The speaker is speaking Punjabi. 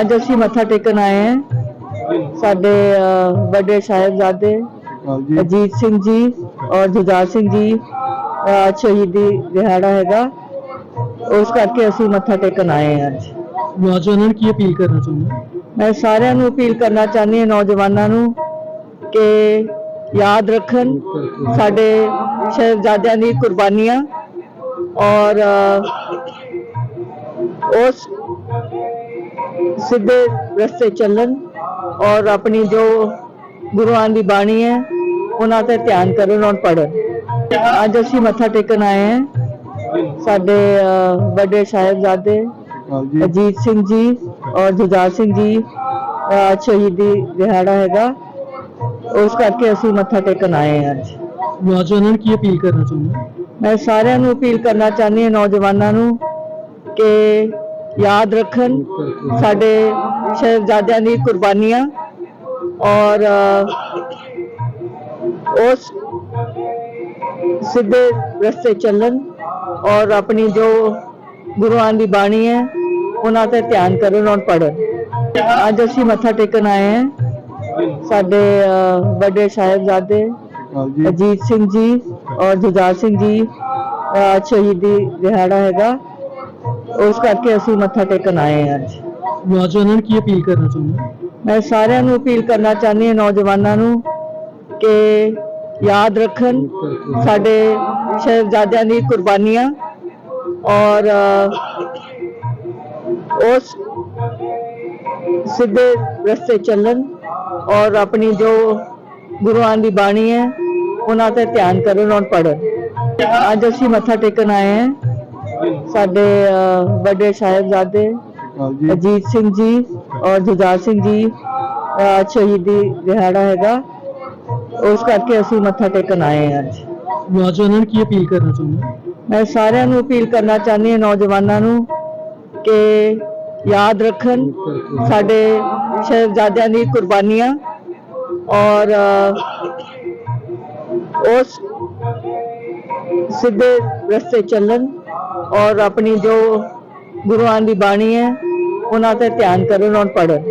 ਅੱਜ ਅਸੀਂ ਮੱਥਾ ਟੇਕਣ ਆਏ ਹਾਂ। ਸਾਡੇ ਵੱਡੇ ਸਾਹਿਬਜ਼ਾਦੇ ਅਜੀਤ ਸਿੰਘ ਜੀ ਔਰ ਜੁਝਾਰ ਸਿੰਘ ਜੀ ਸ਼ਹੀਦੀ ਦਿਹਾੜਾ ਹੈਗਾ। ਉਸ ਕਰਕੇ ਅਸੀਂ ਮੱਥਾ ਟੇਕਣ ਆਏ ਹਾਂ ਅੱਜ। ਨੌਜਵਾਨਾਂ ਨੂੰ ਕੀ ਅਪੀਲ ਕਰਨਾ ਚਾਹੁੰਦੇ? ਮੈਂ ਸਾਰਿਆਂ ਨੂੰ ਅਪੀਲ ਕਰਨਾ ਚਾਹੁੰਦੀ ਹਾਂ ਨੌਜਵਾਨਾਂ ਨੂੰ ਕਿ ਯਾਦ ਰੱਖਣ ਸਾਡੇ ਸ਼ਹਿਬਜ਼ਾਦਿਆਂ ਦੀ ਕੁਰਬਾਨੀਆਂ ਔਰ ਉਸ ਸਿੱਧੇ ਰਸਤੇ ਚੱਲਣ ਔਰ ਆਪਣੀ ਜੋ ਗੁਰੂਆਂ ਦੀ ਬਾਣੀ ਹੈ ਉਹਨਾਂ ਤੇ ਧਿਆਨ ਕਰਨ ਔਰ ਪੜ੍ਹਨ। ਅੱਜ ਅਸੀਂ ਮੱਥਾ ਟੇਕਣ ਆਏ ਹਾਂ ਸਾਡੇ ਵੱਡੇ ਸਾਹਿਬਜ਼ਾਦੇ ਅਜੀਤ ਸਿੰਘ ਜੀ ਔਰ ਜੁਝਾਰ ਸਿੰਘ ਜੀ ਸ਼ਹੀਦੀ ਦਿਹਾੜਾ ਹੈਗਾ। ਉਸ ਕਰਕੇ ਅਸੀਂ ਮੱਥਾ ਟੇਕਣ ਆਏ ਹਾਂ ਅੱਜ। ਨੌਜਵਾਨਾਂ ਨੂੰ ਕੀ ਅਪੀਲ ਕਰਨਾ ਚਾਹੁੰਦੇ? ਮੈਂ ਸਾਰਿਆਂ ਨੂੰ ਅਪੀਲ ਕਰਨਾ ਚਾਹੁੰਦੀ ਹਾਂ ਨੌਜਵਾਨਾਂ ਨੂੰ ਕਿ ਯਾਦ ਰੱਖਣ ਸਾਡੇ ਸ਼ਹਿਬਜ਼ਾਦਿਆਂ ਦੀ ਕੁਰਬਾਨੀਆਂ ਔਰ ਉਸ ਸਿੱਧੇ ਰਸਤੇ ਚੱਲਣ ਔਰ ਆਪਣੀ ਜੋ ਗੁਰੂਆਂ ਦੀ ਬਾਣੀ ਹੈ, ਉਹਨਾਂ ਤੇ ਧਿਆਨ ਕਰਨ ਔਰ ਪੜ੍ਹਨ। ਅੱਜ ਅਸੀਂ ਮੱਥਾ ਟੇਕਣ ਆਏ ਹਾਂ। ਸਾਡੇ ਵੱਡੇ ਸਾਹਿਬਜ਼ਾਦੇ ਅਜੀਤ ਸਿੰਘ ਜੀ ਔਰ ਜੁਝਾਰ ਸਿੰਘ ਜੀ ਸ਼ਹੀਦੀ ਦਿਹਾੜਾ ਹੈਗਾ। ਉਸ ਕਰਕੇ ਅਸੀਂ ਮੱਥਾ ਟੇਕਣ ਆਏ ਹਾਂ ਅੱਜ। ਨੌਜਵਾਨਾਂ ਨੂੰ ਕੀ ਅਪੀਲ ਕਰਨਾ ਚਾਹੁੰਦੇ ਹੋ? ਮੈਂ ਸਾਰਿਆਂ ਨੂੰ ਅਪੀਲ ਕਰਨਾ ਚਾਹੁੰਦੀ ਹਾਂ ਨੌਜਵਾਨਾਂ ਨੂੰ ਕਿ ਯਾਦ ਰੱਖਣ ਸਾਡੇ ਸ਼ਹਿਬਜ਼ਾਦਿਆਂ ਦੀ ਕੁਰਬਾਨੀਆਂ ਔਰ ਉਸ ਸਿੱਧੇ ਰਸਤੇ ਚੱਲਣ ਔਰ ਆਪਣੀ ਜੋ ਗੁਰੂਆਂ ਦੀ ਬਾਣੀ ਹੈ ਉਹਨਾਂ ਤੇ ਧਿਆਨ ਕਰਨ ਔਰ ਪੜ੍ਹਨ। ਅੱਜ ਅਸੀਂ ਮੱਥਾ ਟੇਕਣ ਆਏ ਹਾਂ। ਸਾਡੇ ਵੱਡੇ ਸਾਹਿਬਜ਼ਾਦੇ ਅਜੀਤ ਸਿੰਘ ਜੀ ਔਰ ਜੁਝਾਰ ਸਿੰਘ ਜੀ ਅ, ਸ਼ਹੀਦੀ ਦਿਹਾੜਾ ਹੈਗਾ। ਉਸ ਕਰਕੇ ਅਸੀਂ ਮੱਥਾ ਟੇਕਣ ਆਏ ਹਾਂ ਅੱਜ। ਨੌਜਵਾਨਾਂ ਨੂੰ ਕੀ ਅਪੀਲ ਕਰਨਾ ਚਾਹੁੰਦੇ? ਮੈਂ ਸਾਰਿਆਂ ਨੂੰ ਅਪੀਲ ਕਰਨਾ ਚਾਹੁੰਦੀ ਹਾਂ ਨੌਜਵਾਨਾਂ ਨੂੰ ਕਿ ਯਾਦ ਰੱਖਣ ਸਾਡੇ ਸ਼ਹਿਬਜ਼ਾਦਿਆਂ ਦੀ ਕੁਰਬਾਨੀਆਂ ਔਰ ਉਸ ਸਿੱਧੇ ਰਸਤੇ ਚੱਲਣ। ਔਰ ਆਪਣੀ ਜੋ ਗੁਰੂਆਂ ਦੀ ਬਾਣੀ ਹੈ ਉਹਨਾਂ ਤੇ ਧਿਆਨ ਕਰਨ ਔਰ ਪੜ੍ਹਨ।